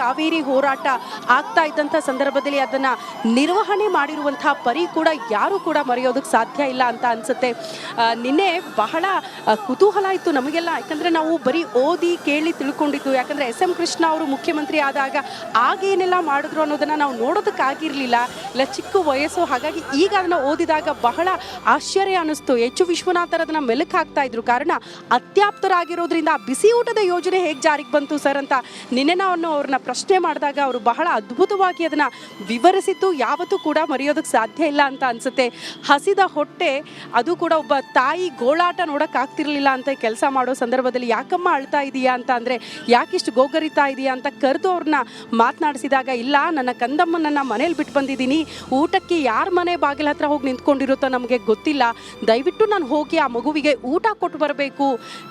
ಕಾವೇರಿ ಹೋರಾಟ ಆಗ್ತಾ ಇದ್ದಂಥ ಸಂದರ್ಭದಲ್ಲಿ ಅದನ್ನ ನಿರ್ವಹಣೆ ಮಾಡಿರುವಂತಹ ಪರಿ ಕೂಡ ಯಾರು ಕೂಡ ಮರೆಯೋದಕ್ಕೆ ಸಾಧ್ಯ ಇಲ್ಲ ಅಂತ ಅನ್ಸುತ್ತೆ. ನಿನ್ನೆ ಬಹಳ ಕುತೂಹಲ ಇತ್ತು ನಮಗೆಲ್ಲ. ಯಾಕಂದ್ರೆ ನಾವು ಬರೀ ಓದಿ ಕೇಳಿ ತಿಳ್ಕೊಂಡಿದ್ದು. ಯಾಕಂದ್ರೆ ಎಸ್ ಎಂ ಕೃಷ್ಣ ಅವರು ಮುಖ್ಯಮಂತ್ರಿ ಆದಾಗ ಆಗೇನೆಲ್ಲ ಮಾಡಿದ್ರು ಅನ್ನೋದನ್ನ ನಾವು ನೋಡೋದಕ್ಕಾಗಿರ್ಲಿಲ್ಲ. ಇಲ್ಲ ಚಿಕ್ಕ ವಯಸ್ಸು, ಹಾಗಾಗಿ ಈಗ ಅದನ್ನ ಓದಿದಾಗ ಬಹಳ ಆಶ್ಚರ್ಯ ಅನಿಸ್ತು ಹೆಚ್ಚು ವಿಶ್ವನಾಥರ್ ಅದನ್ನ ಮೆಲುಕು ಹಾಕ್ತಾ ಇದ್ರು. ಕಾರಣ, ಅತ್ಯಾಪ್ತರಾಗಿರೋದ್ರಿಂದ ಬಿಸಿ ಊಟದ ಯೋಜನೆ ಹೇಗೆ ಜಾರಿಗೆ ಬಂತು ಸರ್ ಅಂತ ನಿನ್ನೆ ನಾನು ಅವ್ರನ್ನ ಪ್ರಶ್ನೆ ಮಾಡಿದಾಗ ಅವರು ಬಹಳ ಅದ್ಭುತವಾಗಿ ಅದನ್ನ ವಿವರಿಸಿದ್ದು. ಯಾವತ್ತೂ ಕೂಡ ಮರೆಯೋದಕ್ಕೆ ಸಾಧ್ಯ ಇಲ್ಲ ಅಂತ ಅನ್ಸುತ್ತೆ. ಹಸಿದ ಹೊಟ್ಟೆ, ಅದು ಕೂಡ ಒಬ್ಬ ತಾಯಿ ಗೋಳಾಟ ನೋಡಕ್ ಆಗ್ತಿರ್ಲಿಲ್ಲ ಅಂತ ಕೆಲಸ ಮಾಡೋ ಸಂದರ್ಭದಲ್ಲಿ ಯಾಕಮ್ಮ ಅಳ್ತಾ ಇದೀಯಾ ಅಂತ ಅಂದ್ರೆ, ಯಾಕಿಷ್ಟು ಗೋಗರಿತಾ ಇದೀಯಾ ಅಂತ ಕರೆದು ಅವ್ರನ್ನ ಮಾತನಾಡಿಸಿದಾಗ, ಇಲ್ಲ, ನನ್ನ ಕಂದಮ್ಮನನ್ನ ಮನೇಲಿ ಬಿಟ್ಟು ಬಂದಿದ್ದೀನಿ. ಊಟಕ್ಕೆ ಯಾರ ಮನೆ ಬಾಗಿಲ ಹತ್ರ ಹೋಗಿ ನಿಂತ್ಕೊಂಡಿರುತ್ತೋ ನಮಗೆ ಗೊತ್ತಿಲ್ಲ. ದಯವಿಟ್ಟು ನಾನು ಹೋಗಿ ಆ ಮಗುವಿಗೆ ಊಟ ಕೊಟ್ಟು ಬರಬೇಕು.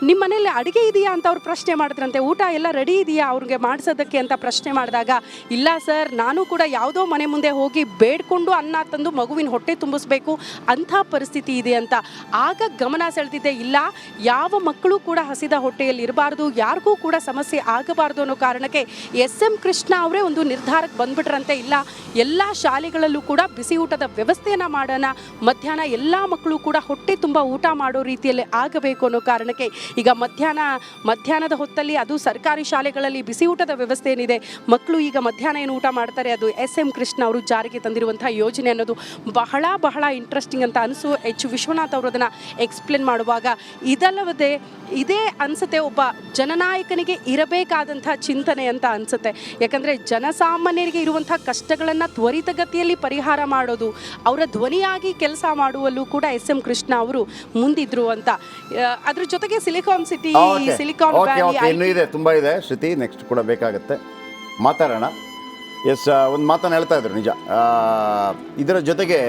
ನಿಮ್ಮ ಮನೆಯಲ್ಲಿ ಅಡುಗೆ ಇದೆಯಾ ಅಂತ ಅವ್ರು ಪ್ರಶ್ನೆ ಮಾಡಿದ್ರಂತೆ. ಊಟ ಎಲ್ಲ ರೆಡಿ ಇದೆಯಾ ಅವ್ರಿಗೆ ಮಾಡಿಸೋದಕ್ಕೆ ಅಂತ ಪ್ರಶ್ನೆ ಮಾಡಿದಾಗ, ಇಲ್ಲ ಸರ್, ನಾನು ಕೂಡ ಯಾವುದೋ ಮನೆ ಮುಂದೆ ಹೋಗಿ ಬೇಡ್ಕೊಂಡು ಅನ್ನ ತಂದು ಮಗುವಿನ ಹೊಟ್ಟೆ ತುಂಬಿಸ್ಬೇಕು. ಅಂಥ ಪರಿಸ್ಥಿತಿ ಇದೆ ಅಂತ. ಆಗ ಗಮನ ಸೆಳೆದಿದ್ದೆ, ಇಲ್ಲ, ಯಾವ ಮಕ್ಕಳು ಕೂಡ ಹಸಿದ ಹೊಟ್ಟೆಯಲ್ಲಿ ಇರಬಾರ್ದು, ಯಾರಿಗೂ ಕೂಡ ಸಮಸ್ಯೆ ಆಗಬಾರ್ದು ಅನ್ನೋ ಕಾರಣಕ್ಕೆ ಎಸ್ ಎಂ ಕೃಷ್ಣ ಅವರೇ ಒಂದು ನಿರ್ಧಾರಕ್ಕೆ ಬಂದ್ಬಿಟ್ರಂತೆ. ಇಲ್ಲ, ಎಲ್ಲ ಶಾಲೆಗಳಲ್ಲೂ ಕೂಡ ಬಿಸಿ ಊಟದ ವ್ಯವಸ್ಥೆಯನ್ನು ಮಾಡೋಣ. ಮಧ್ಯಾಹ್ನ ಎಲ್ಲ ಮಕ್ಕಳು ಕೂಡ ಹೊಟ್ಟೆ ತುಂಬ ಊಟ ಮಾಡೋ ರೀತಿಯಲ್ಲಿ ಆಗಬೇಕು ಅನ್ನೋ ಕಾರಣಕ್ಕೆ ಈಗ ಮಧ್ಯಾಹ್ನ, ಮಧ್ಯಾಹ್ನದ ಹೊತ್ತಲ್ಲಿ ಅದು ಸರ್ಕಾರಿ ಶಾಲೆಗಳಲ್ಲಿ ಬಿಸಿ ಊಟದ ವ್ಯವಸ್ಥೆ ಏನಿದೆ, ಮಕ್ಕಳು ಈಗ ಮಧ್ಯಾಹ್ನ ಏನು ಊಟ ಮಾಡ್ತಾರೆ, ಅದು ಎಸ್ ಎಂ ಕೃಷ್ಣ ಅವರು ಜಾರಿಗೆ ತಂದಿರುವಂತಹ ಯೋಜನೆ ಅನ್ನೋದು ಬಹಳ ಬಹಳ ಇಂಟ್ರೆಸ್ಟಿಂಗ್ ಅಂತ ಅನಿಸು. ಎಚ್ ವಿಶ್ವನಾಥ್ ಅವರು ಅದನ್ನು ಎಕ್ಸ್ಪ್ಲೇನ್ ಮಾಡುವಾಗ ಇದಲ್ಲದೆ ಇದೇ ಅನಿಸುತ್ತೆ, ಒಬ್ಬ ಜನನಾಯಕನಿಗೆ ಇರಬೇಕಾದಂಥ ಚಿಂತನೆ ಅಂತ ಅನ್ಸುತ್ತೆ. ಯಾಕಂದರೆ ಜನಸಾಮಾನ್ಯರಿಗೆ ಇರುವಂಥ ಕಷ್ಟಗಳನ್ನು ತ್ವರಿತಗತಿಯಲ್ಲಿ ಪರಿಹಾರ ಮಾಡೋದು ಅವರ ಧ್ವನಿಯಾಗಿ ಕೆಲಸ ಮಾಡುವಲ್ಲೂ ಕೂಡ ಎಸ್ ಎಂ ಕೃಷ್ಣ ಅವರು ಮುಂದಿದ್ರು ಅಂತ. ಅದ್ರ ಜೊತೆಗೆ ಸಿಲಿಕಾನ್ ಸಿಟಿ ಸಿಲಿಕಾನ್ ವ್ಯಾಲಿ ಇದೆ ತುಂಬ ಇದೆ. ಶ್ರುತಿ ನೆಕ್ಸ್ಟ್ ಕೂಡ ಬೇಕಾಗುತ್ತೆ. ಮಾತಾಡೋಣ. ಎಸ್ ಒಂದು ಮಾತನ್ನು ಹೇಳ್ತಾ ಇದ್ರು ನಿಜ. ಇದರ ಜೊತೆಗೆ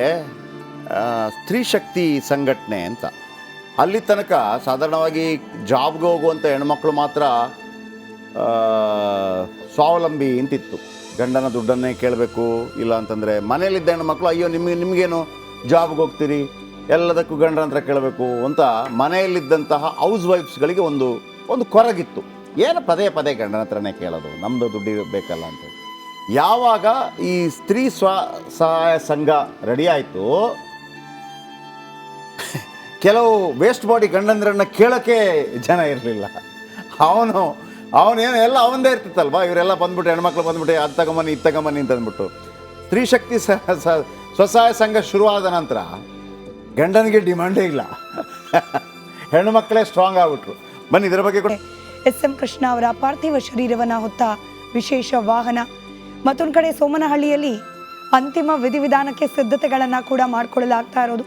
ಸ್ತ್ರೀ ಶಕ್ತಿ ಸಂಘಟನೆ ಅಂತ. ಅಲ್ಲಿ ತನಕ ಸಾಧಾರಣವಾಗಿ ಜಾಬ್ಗೆ ಹೋಗುವಂಥ ಹೆಣ್ಮಕ್ಳು ಮಾತ್ರ ಸ್ವಾವಲಂಬಿ ಅಂತಿತ್ತು ಗಂಡನ ದುಡ್ಡನ್ನೇ ಕೇಳಬೇಕು, ಇಲ್ಲ ಅಂತಂದರೆ ಮನೇಲಿದ್ದ ಮಕ್ಕಳು ಅಯ್ಯೋ, ನಿಮಗೆ, ನಿಮಗೇನು ಜಾಬ್ಗೆ ಹೋಗ್ತೀರಿ? ಎಲ್ಲದಕ್ಕೂ ಗಂಡನ ಹತ್ರ ಕೇಳಬೇಕು ಅಂತ ಮನೆಯಲ್ಲಿದ್ದಂತಹ ಹೌಸ್ ವೈಫ್ಸ್ಗಳಿಗೆ ಒಂದು ಒಂದು ಕೊರಗಿತ್ತು. ಏನು ಪದೇ ಪದೇ ಗಂಡನ ಹತ್ರನೇ ಕೇಳೋದು ನಮ್ಮದು ದುಡ್ಡು ಬೇಕಲ್ಲ ಅಂತೇಳಿ ಯಾವಾಗ ಈ ಸ್ತ್ರೀ ಸ್ವ, ಸಹಾಯ ಸಂಘ ರೆಡಿ ಆಯಿತು, ಕೆಲವು ವೇಸ್ಟ್ ಬಾಡಿ ಗಂಡಂದ್ರನ್ನ ಕೇಳೋಕ್ಕೆ ಜನ ಇರಲಿಲ್ಲ. ಅವನು ಅವನೇನು ಎಲ್ಲ ಅವಂದೇ ಇರ್ತಿತ್ತಲ್ವಾ? ಇವರೆಲ್ಲ ಬಂದ್ಬಿಟ್ಟು ಹೆಣ್ಮಕ್ಳು ಬಂದ್ಬಿಟ್ಟು ಅದು ತಗೊಂಬನ್ನಿ, ಇದು ತಗೊಂಬನ್ನಿ ಅಂತ ಅಂದ್ಬಿಟ್ಟು ಸ್ತ್ರೀ ಶಕ್ತಿ ಸ್ವಸಹಾಯ ಸಂಘ ಶುರುವಾದ ನಂತರ ಗಂಡನಿಗೆ ಡಿಮ್ಯಾಂಡೇ ಇಲ್ಲ. ಹೆಣ್ಣುಮಕ್ಕಳೇ ಸ್ಟ್ರಾಂಗ್ ಆಗ್ಬಿಟ್ರು. ಬನ್ನಿ, ಇದರ ಬಗ್ಗೆ ಕೂಡ ಎಸ್ ಎಂ ಕೃಷ್ಣ ಅವರ ಪಾರ್ಥಿವ ಶರೀರವನ್ನು ಹೊತ್ತ ವಿಶೇಷ ವಾಹನ. ಮತ್ತೊಂದು ಕಡೆ ಸೋಮನಹಳ್ಳಿಯಲ್ಲಿ ಅಂತಿಮ ವಿಧಿವಿಧಾನಕ್ಕೆ ಸಿದ್ಧತೆಗಳನ್ನು ಕೂಡ ಮಾಡಿಕೊಳ್ಳಲಾಗ್ತಾ ಇರೋದು.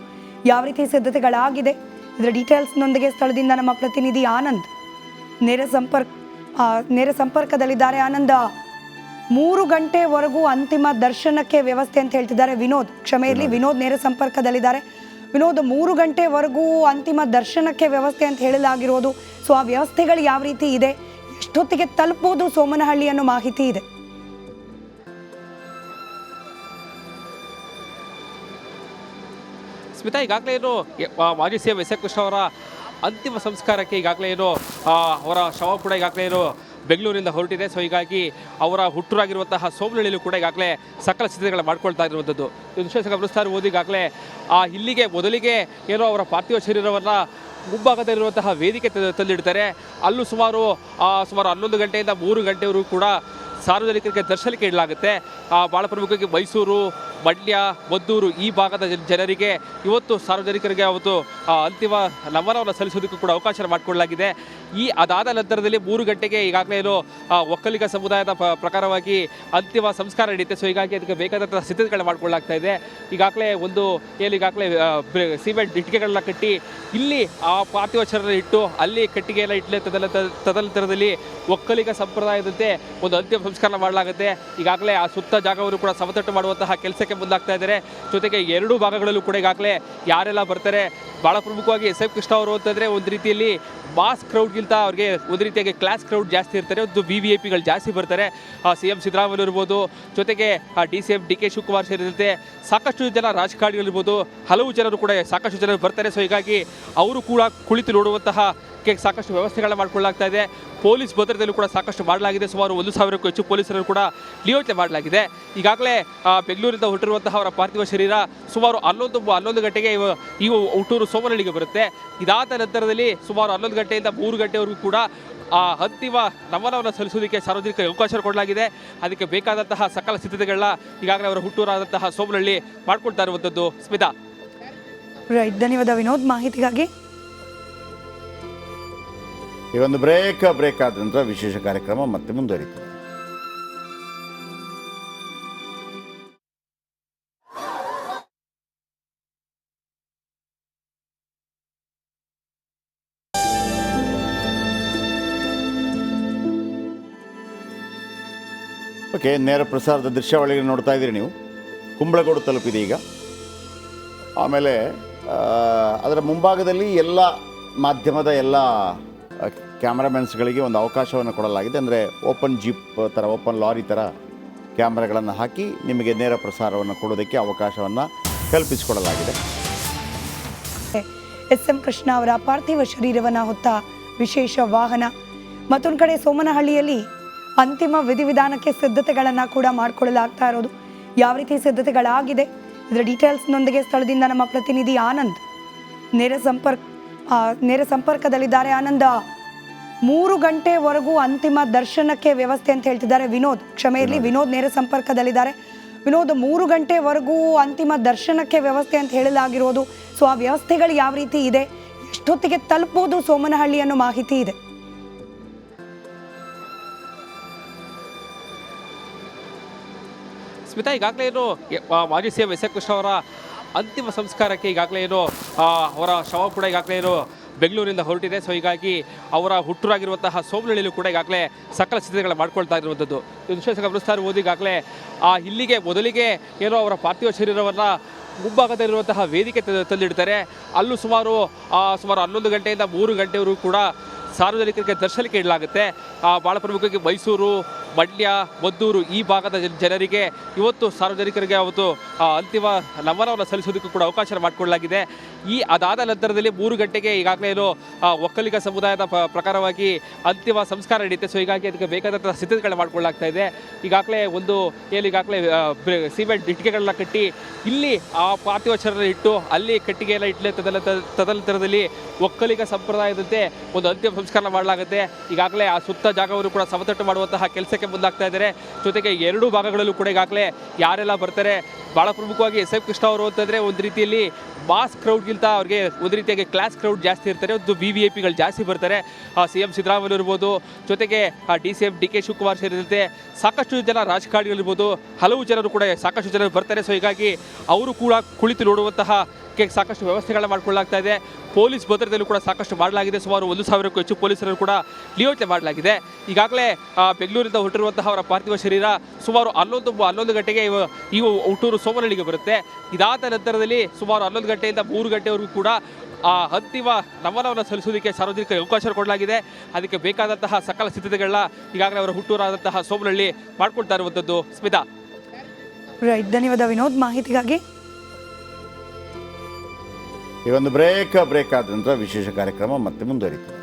ಯಾವ ರೀತಿ ಸಿದ್ಧತೆಗಳಾಗಿದೆ? ಇದರ ಡೀಟೇಲ್ಸ್ನೊಂದಿಗೆ ಸ್ಥಳದಿಂದ ನಮ್ಮ ಪ್ರತಿನಿಧಿ ಆನಂದ್. ನೇರ ಸಂಪರ್ಕ ನೇರ ಸಂಪರ್ಕದಲ್ಲಿದ್ದಾರೆ ಆನಂದ. ಮೂರು ಗಂಟೆವರೆಗೂ ಅಂತಿಮ ದರ್ಶನಕ್ಕೆ ವ್ಯವಸ್ಥೆ ಅಂತ ಹೇಳ್ತಿದ್ದಾರೆ ವಿನೋದ್. ಕ್ಷಮೆ ಇರಲಿ ವಿನೋದ್. ನೇರ ಸಂಪರ್ಕದಲ್ಲಿದ್ದಾರೆ. ವಿನೋದ್ ಮೂರು ಗಂಟೆವರೆಗೂ ಅಂತಿಮ ದರ್ಶನಕ್ಕೆ ವ್ಯವಸ್ಥೆ ಅಂತ ಹೇಳಲಾಗಿರೋದು. ಸೊ ಆ ವ್ಯವಸ್ಥೆಗಳು ಯಾವ ರೀತಿ ಇದೆ? ಎಷ್ಟೊತ್ತಿಗೆ ತಲುಪೋದು ಸೋಮನಹಳ್ಳಿ ಅನ್ನೋ ಮಾಹಿತಿ ಇದೆ. ಸ್ಮಿತಾ ಈಗಾಗಲೇ ಏನು ಮಾಜಿ C M S A Krishna ಅವರ ಅಂತಿಮ ಸಂಸ್ಕಾರಕ್ಕೆ ಈಗಾಗಲೇ ಏನು ಅವರ ಶವ ಕೂಡ ಈಗಾಗಲೇ ಇರೋ ಬೆಂಗಳೂರಿಂದ ಹೊರಟಿದೆ. ಸೊ ಹೀಗಾಗಿ ಅವರ ಹುಟ್ಟೂರಾಗಿರುವಂತಹ ಸೋಮನಹಳ್ಳಿಯಲ್ಲೂ ಕೂಡ ಈಗಾಗಲೇ ಸಕಲ ಸಿದ್ಧತೆಗಳು ಮಾಡ್ಕೊಳ್ತಾ ಇರುವಂಥದ್ದು. ಇದು ವಿಶೇಷ ಗಮನಿಸ್ತಾ ಈಗಾಗಲೇ, ಆ, ಇಲ್ಲಿಗೆ ಮೊದಲಿಗೆ ಏನೋ ಅವರ ಪಾರ್ಥಿವ ಶರೀರವನ್ನು ಮುಂಭಾಗದಲ್ಲಿರುವಂತಹ ವೇದಿಕೆ ತಂದಿಡ್ತಾರೆ. ಅಲ್ಲೂ ಸುಮಾರು ಸುಮಾರು ಹನ್ನೊಂದು ಗಂಟೆಯಿಂದ ಮೂರು ಗಂಟೆವರೆಗೂ ಕೂಡ ಸಾರ್ವಜನಿಕರಿಗೆ ದರ್ಶನಕ್ಕೆ ಇಡಲಾಗುತ್ತೆ. ಭಾಳ ಪ್ರಮುಖವಾಗಿ ಮೈಸೂರು, ಮಂಡ್ಯ, ಮದ್ದೂರು ಈ ಭಾಗದ ಜನರಿಗೆ ಇವತ್ತು ಸಾರ್ವಜನಿಕರಿಗೆ ಅವತ್ತು ಅಂತಿಮ ನಮನವನ್ನು ಸಲ್ಲಿಸೋದಕ್ಕೂ ಕೂಡ ಅವಕಾಶ ಮಾಡಿಕೊಳ್ಳಲಾಗಿದೆ ಈ ಅದಾದ ನಂತರದಲ್ಲಿ ಮೂರು ಗಂಟೆಗೆ ಈಗಾಗಲೇ ಏನು ಒಕ್ಕಲಿಗ ಸಮುದಾಯದ ಪ್ರಕಾರವಾಗಿ ಅಂತಿಮ ಸಂಸ್ಕಾರ ನಡೆಯುತ್ತೆ ಸೊ ಹೀಗಾಗಿ ಅದಕ್ಕೆ ಬೇಕಾದಂಥ ಸಿದ್ಧತೆಗಳನ್ನ ಮಾಡಿಕೊಳ್ಳಲಾಗ್ತಾ ಇದೆ. ಈಗಾಗಲೇ ಒಂದು, ಏನು ಈಗಾಗಲೇ ಸಿಮೆಂಟ್ ಇಟ್ಟಿಗೆಗಳನ್ನ ಕಟ್ಟಿ ಇಲ್ಲಿ ಆ ಪಾರ್ಥಿವ ಶರೀರ ಇಟ್ಟು ಅಲ್ಲಿ ಕಟ್ಟಿಗೆ ಎಲ್ಲ ಇಟ್ಲೆ ತದನಂತರದಲ್ಲಿ ಒಕ್ಕಲಿಗ ಸಂಪ್ರದಾಯದಂತೆ ಒಂದು ಅಂತಿಮ ಸಂಸ್ಕಾರ ಮಾಡಲಾಗುತ್ತೆ. ಈಗಾಗಲೇ ಆ ಸುತ್ತ ಜಾಗವನ್ನು ಕೂಡ ಸಮತಟ್ಟು ಮಾಡುವಂತಹ ಕೆಲಸಕ್ಕೆ ಮುಂದಾಗ್ತಾ ಇದ್ದಾರೆ. ಜೊತೆಗೆ ಎರಡೂ ಭಾಗಗಳಲ್ಲೂ ಕೂಡ ಈಗಾಗಲೇ ಯಾರೆಲ್ಲ ಬರ್ತಾರೆ? ಭಾಳ ಪ್ರಮುಖವಾಗಿ ಎಸ್ ಎಫ್ ಕೃಷ್ಣ ಅವರು ಅಂತಂದರೆ ಒಂದು ರೀತಿಯಲ್ಲಿ ಮಾಸ್ ಕ್ರೌಡ್ಗಿಂತ ಅವ್ರಿಗೆ ಒಂದು ರೀತಿಯಾಗಿ ಕ್ಲಾಸ್ ಕ್ರೌಡ್ ಜಾಸ್ತಿ ಇರ್ತಾರೆ. ಒಂದು ವಿ ವಿ ಐ ಪಿಗಳು ಜಾಸ್ತಿ ಬರ್ತಾರೆ. ಸಿ ಎಂ ಸಿದ್ದರಾಮಯ್ಯ ಇರ್ಬೋದು, ಜೊತೆಗೆ D C M D K Shivakumar ಸೇರಿದಂತೆ ಸಾಕಷ್ಟು ಜನ ರಾಜಕಾರಣಿಗಳಿರ್ಬೋದು ಹಲವು ಜನರು ಕೂಡ ಸಾಕಷ್ಟು ಜನರು ಬರ್ತಾರೆ. ಸೊ ಹೀಗಾಗಿ ಅವರು ಕೂಡ ಕುಳಿತು ನೋಡುವಂತಹ ಸಾಕಷ್ಟು ವ್ಯವಸ್ಥೆಗಳನ್ನ ಮಾಡ್ಕೊಳ್ಳಾಗ್ತಾ ಇದೆ. ಪೊಲೀಸ್ ಭದ್ರತೆಯಲ್ಲೂ ಕೂಡ ಸಾಕಷ್ಟು ಮಾಡಲಾಗಿದೆ. ಸುಮಾರು ಒಂದು ಸಾವಿರಕ್ಕೂ ಹೆಚ್ಚು ಪೊಲೀಸರನ್ನು ಕೂಡ ನಿಯೋಜನೆ ಮಾಡಲಾಗಿದೆ. ಈಗಾಗಲೇ ಬೆಂಗಳೂರಿಂದ ಹೊರಟಿರುವಂತಹ ಅವರ ಪಾರ್ಥಿವ ಶರೀರ ಸುಮಾರು ಹನ್ನೊಂದು ಹನ್ನೊಂದು ಗಂಟೆಗೆ ಈ ಹುಟ್ಟೂರು ಸೋಮನಹಳ್ಳಿಗೆ ಬರುತ್ತೆ. ಇದಾದ ನಂತರದಲ್ಲಿ ಸುಮಾರು ಹನ್ನೊಂದು ಗಂಟೆಯಿಂದ ಮೂರು ಗಂಟೆವರೆಗೂ ಕೂಡ, ಆ, ಅಂತಿಮ ನಮನವನ್ನು ಸಲ್ಲಿಸೋದಕ್ಕೆ ಸಾರ್ವಜನಿಕ ಅವಕಾಶ ಕೊಡಲಾಗಿದೆ. ಅದಕ್ಕೆ ಬೇಕಾದಂತಹ ಸಕಲ ಸಿದ್ಧತೆಗಳನ್ನ ಈಗಾಗಲೇ ಅವರ ಹುಟ್ಟೂರಾದಂತಹ ಸೋಮನಹಳ್ಳಿ ಮಾಡಿಕೊಳ್ತಾ ಇರುವಂಥದ್ದು. ಸ್ಮಿತಾ. ರೈಟ್ ಧನ್ಯವಾದ ವಿನೋದ್. ಮಾಹಿತಿಗಾಗಿ ಈಗ ಒಂದು ಬ್ರೇಕ್ ಬ್ರೇಕ್ ಆದ ನಂತರ ವಿಶೇಷ ಕಾರ್ಯಕ್ರಮ ಮತ್ತೆ ಮುಂದುವರಿತು ಓಕೆ ನೇರ ಪ್ರಸಾರದ ದೃಶ್ಯಾವಳಿಗೆ ನೋಡ್ತಾ ಇದ್ದೀರಿ ನೀವು. ಕುಂಬಳಗೋಡು ತಲುಪಿದೆ ಈಗ. ಆಮೇಲೆ ಅದರ ಮುಂಭಾಗದಲ್ಲಿ ಎಲ್ಲ ಮಾಧ್ಯಮದ ಎಲ್ಲ ಕ್ಯಾಮ್ರಾಮೆನ್ಸ್ಗಳಿಗೆ ಒಂದು ಅವಕಾಶವನ್ನು ಕೊಡಲಾಗಿದೆ. ಅಂದರೆ ಓಪನ್ ಜೀಪ್ ಥರ ಓಪನ್ ಲಾರಿ ಥರ ಕ್ಯಾಮ್ರಾಗಳನ್ನು ಹಾಕಿ ನಿಮಗೆ ನೇರ ಪ್ರಸಾರವನ್ನು ಕೊಡೋದಕ್ಕೆ ಅವಕಾಶವನ್ನು ಕಲ್ಪಿಸಿಕೊಡಲಾಗಿದೆ. ಎಸ್ ಎಂ ಕೃಷ್ಣ ಅವರ ಪಾರ್ಥಿವ ಶರೀರವನ್ನು ಹೊತ್ತ ವಿಶೇಷ ವಾಹನ. ಮತ್ತೊಂದು ಕಡೆ ಸೋಮನಹಳ್ಳಿಯಲ್ಲಿ ಅಂತಿಮ ವಿಧಿವಿಧಾನಕ್ಕೆ ಸಿದ್ಧತೆಗಳನ್ನು ಕೂಡ ಮಾಡಿಕೊಳ್ಳಲಾಗ್ತಾ ಇರೋದು. ಯಾವ ರೀತಿ ಸಿದ್ಧತೆಗಳಾಗಿದೆ? ಇದರ ಡೀಟೇಲ್ಸ್ನೊಂದಿಗೆ ಸ್ಥಳದಿಂದ ನಮ್ಮ ಪ್ರತಿನಿಧಿ ಆನಂದ್. ನೇರ ಸಂಪರ್ಕ ನೇರ ಸಂಪರ್ಕದಲ್ಲಿದ್ದಾರೆ ಆನಂದ. ಮೂರು ಗಂಟೆವರೆಗೂ ಅಂತಿಮ ದರ್ಶನಕ್ಕೆ ವ್ಯವಸ್ಥೆ ಅಂತ ಹೇಳ್ತಿದ್ದಾರೆ ವಿನೋದ್. ಕ್ಷಮೆ ಇರಲಿ ವಿನೋದ್ ನೇರ ಸಂಪರ್ಕದಲ್ಲಿದ್ದಾರೆ. ವಿನೋದ್ ಮೂರು ಗಂಟೆವರೆಗೂ ಅಂತಿಮ ದರ್ಶನಕ್ಕೆ ವ್ಯವಸ್ಥೆ ಅಂತ ಹೇಳಲಾಗಿರೋದು. ಸೊ ಆ ವ್ಯವಸ್ಥೆಗಳು ಯಾವ ರೀತಿ ಇದೆ? ಎಷ್ಟೊತ್ತಿಗೆ ತಲುಪೋದು ಸೋಮನಹಳ್ಳಿ ಅನ್ನೋ ಮಾಹಿತಿ ಇದೆ. ಸ್ಮಿತಾ ಈಗಾಗಲೇ ಏನು ಮಾಜಿ C M S A Krishna ಅವರ ಅಂತಿಮ ಸಂಸ್ಕಾರಕ್ಕೆ ಈಗಾಗಲೇ ಏನು ಅವರ ಶವ ಕೂಡ ಈಗಾಗಲೇ ಏನು ಬೆಂಗಳೂರಿಂದ ಹೊರಟಿದೆ. ಸೊ ಹೀಗಾಗಿ ಅವರ ಹುಟ್ಟೂರಾಗಿರುವಂತಹ ಸೋಮನಹಳ್ಳಿಯಲ್ಲೂ ಕೂಡ ಈಗಾಗಲೇ ಸಕಲ ಸಿದ್ಧತೆಗಳು ಮಾಡ್ಕೊಳ್ತಾ ಇರುವಂಥದ್ದು. ವಿಶೇಷ ಗಮನಿಸ್ತಾ ಓದಿ ಈಗಾಗಲೇ ಆ ಇಲ್ಲಿಗೆ, ಮೊದಲಿಗೆ ಏನೋ ಅವರ ಪಾರ್ಥಿವ ಶರೀರವನ್ನು ಮುಂಭಾಗದಲ್ಲಿರುವಂತಹ ವೇದಿಕೆ ತಂದಿಡ್ತಾರೆ. ಅಲ್ಲೂ ಸುಮಾರು ಸುಮಾರು ಹನ್ನೊಂದು ಗಂಟೆಯಿಂದ ಮೂರು ಗಂಟೆವರೆಗೂ ಕೂಡ ಸಾರ್ವಜನಿಕರಿಗೆ ದರ್ಶನಕ್ಕೆ ಇಡಲಾಗುತ್ತೆ. ಭಾಳ ಪ್ರಮುಖವಾಗಿ ಮೈಸೂರು, ಮಂಡ್ಯ, ಮದ್ದೂರು ಈ ಭಾಗದ ಜನರಿಗೆ ಇವತ್ತು ಸಾರ್ವಜನಿಕರಿಗೆ ಅವತ್ತು ಅಂತಿಮ ನಮನವನ್ನು ಸಲ್ಲಿಸೋದಕ್ಕೂ ಕೂಡ ಅವಕಾಶ ಮಾಡಿಕೊಡಲಾಗಿದೆ. ಈ, ಅದಾದ ನಂತರದಲ್ಲಿ ಮೂರು ಗಂಟೆಗೆ ಈಗಾಗಲೇ ಏನು ಒಕ್ಕಲಿಗ ಸಮುದಾಯದ ಪ್ರಕಾರವಾಗಿ ಅಂತಿಮ ಸಂಸ್ಕಾರ ನಡೆಯುತ್ತೆ. ಸೊ ಹೀಗಾಗಿ ಅದಕ್ಕೆ ಬೇಕಾದಂಥ ಸಿದ್ಧತೆಗಳು ಮಾಡಿಕೊಳ್ಳಲಾಗ್ತಾ ಇದೆ. ಈಗಾಗಲೇ ಒಂದು, ಏನು ಈಗಾಗಲೇ ಸಿಮೆಂಟ್ ಇಟ್ಟಿಗೆಗಳನ್ನ ಕಟ್ಟಿ ಇಲ್ಲಿ ಆ ಪಾರ್ಥಿವ ಚರಣ ಇಟ್ಟು ಅಲ್ಲಿ ಕಟ್ಟಿಗೆ ಇಟ್ಟಲೆ ತದನಂತರದಲ್ಲಿ ಒಕ್ಕಲಿಗ ಸಂಪ್ರದಾಯದಂತೆ ಒಂದು ಅಂತಿಮ ಸಂಸ್ಕಾರ ಮಾಡಲಾಗುತ್ತೆ. ಈಗಾಗಲೇ ಆ ಸುತ್ತ ಜಾಗವನ್ನು ಕೂಡ ಸಮತಟ್ಟು ಮಾಡುವಂತಹ ಕೆಲಸಕ್ಕೆ ಮುಂದಾಗ್ತಾ ಇದ್ದಾರೆ. ಜೊತೆಗೆ ಎರಡೂ ಭಾಗಗಳಲ್ಲೂ ಕೂಡ ಈಗಾಗಲೇ ಯಾರೆಲ್ಲ ಬರ್ತಾರೆ? ಭಾಳ ಪ್ರಮುಖವಾಗಿ ಎಸ್ ಎಫ್ ಕೃಷ್ಣ ಅವರು ಅಂತಂದರೆ ಒಂದು ರೀತಿಯಲ್ಲಿ ಮಾಸ್ ಕ್ರೌಡ್ಗಿಂತ ಅವ್ರಿಗೆ ಒಂದು ರೀತಿಯಾಗಿ ಕ್ಲಾಸ್ ಕ್ರೌಡ್ ಜಾಸ್ತಿ ಇರ್ತಾರೆ. ಒಂದು ಬಿ ವಿ ಐ ಪಿಗಳು ಜಾಸ್ತಿ ಬರ್ತಾರೆ. ಸಿ ಎಂ ಸಿದ್ದರಾಮಯ್ಯ ಇರ್ಬೋದು, ಜೊತೆಗೆ D C M D K Shivakumar ಸೇರಿದಂತೆ ಸಾಕಷ್ಟು ಜನ ರಾಜಕಾರಣಿಗಳಿರ್ಬೋದು. ಹಲವು ಜನರು ಕೂಡ ಸಾಕಷ್ಟು ಜನರು ಬರ್ತಾರೆ. ಸೊ ಹೀಗಾಗಿ ಅವರು ಕೂಡ ಕುಳಿತು ನೋಡುವಂತಹ ಸಾಕಷ್ಟು ವ್ಯವಸ್ಥೆಗಳನ್ನ ಮಾಡಿಕೊಳ್ಳಲಾಗ್ತಾ ಇದೆ. ಪೊಲೀಸ್ ಭದ್ರತೆಯಲ್ಲೂ ಕೂಡ ಸಾಕಷ್ಟು ಮಾಡಲಾಗಿದೆ. ಸುಮಾರು ಒಂದು ಸಾವಿರಕ್ಕೂ ಹೆಚ್ಚು ಪೊಲೀಸರನ್ನು ಕೂಡ ನಿಯೋಜನೆ ಮಾಡಲಾಗಿದೆ. ಈಗಾಗಲೇ ಬೆಂಗಳೂರಿಂದ ಹೊರಟಿರುವಂತಹ ಅವರ ಪಾರ್ಥಿವ ಶರೀರ ಸುಮಾರು ಹನ್ನೊಂದು ಹನ್ನೊಂದು ಗಂಟೆಗೆ ಈ ಹುಟ್ಟೂರು ಸೋಮನಹಳ್ಳಿಗೆ ಬರುತ್ತೆ. ಇದಾದ ನಂತರದಲ್ಲಿ ಸುಮಾರು ಹನ್ನೊಂದು ಗಂಟೆಯಿಂದ ಮೂರು ಗಂಟೆವರೆಗೂ ಕೂಡ, ಆ, ಅಂತಿಮ ನಮನವನ್ನು ಸಲ್ಲಿಸೋದಕ್ಕೆ ಸಾರ್ವಜನಿಕ ಅವಕಾಶ ಕೊಡಲಾಗಿದೆ. ಅದಕ್ಕೆ ಬೇಕಾದಂತಹ ಸಕಲ ಸಿದ್ಧತೆಗಳನ್ನ ಈಗಾಗಲೇ ಅವರ ಹುಟ್ಟೂರಾದಂತಹ ಸೋಮನಹಳ್ಳಿ ಮಾಡ್ಕೊಳ್ತಾ ಇರುವಂಥದ್ದು ಸ್ಮಿತಾ. ರೈಟ್ ಧನ್ಯವಾದ ವಿನೋದ್. ಮಾಹಿತಿಗಾಗಿ ಈಗ ಒಂದು ಬ್ರೇಕ್ ಬ್ರೇಕ್ ಆದ ನಂತರ ವಿಶೇಷ ಕಾರ್ಯಕ್ರಮ ಮತ್ತೆ ಮುಂದುವರಿತು